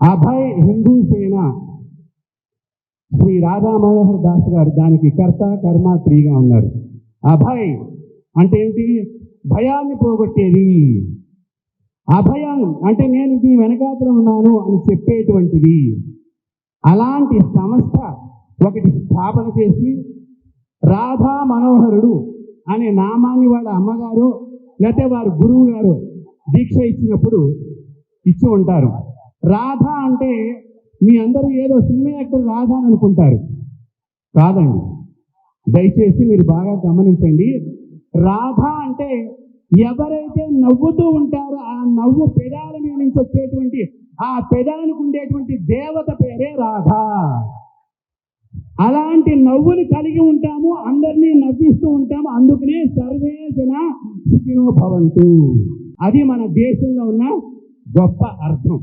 అభయ్ హిందూ సేన శ్రీ రాధా మనోహర్ దాస్ గారు దానికి కర్త కర్మ క్రియగా ఉన్నారు. అభయ్ అంటే ఏంటి? భయాన్ని పోగొట్టేది. అభయం అంటే నేను దీని వెనకాతల ఉన్నాను అని చెప్పేటువంటిది. అలాంటి సంస్థ ఒకటి స్థాపన చేసి రాధా మనోహరుడు అనే నామాన్ని వాళ్ళ అమ్మగారు లేకపోతే వారి గురువు గారు దీక్ష ఇచ్చినప్పుడు ఇచ్చి ఉంటారు. రాధ అంటే మీ అందరూ ఏదో సినిమా యాక్టర్ రాధా అని అనుకుంటారు. కాదండి. దయచేసి మీరు బాగా గమనించండి. రాధ అంటే ఎవరైతే నవ్వుతూ ఉంటారో ఆ నవ్వు పెదాల మీద నుంచి వచ్చేటువంటి ఆ పెదానికి ఉండేటువంటి దేవత పేరే రాధ. అలాంటి నవ్వులు కలిగి ఉంటాము అందరినీ నవ్విస్తూ ఉంటాము అందుకనే సర్వే జన సుఖినో భవంతు. అది మన దేశంలో ఉన్న గొప్ప అర్థం.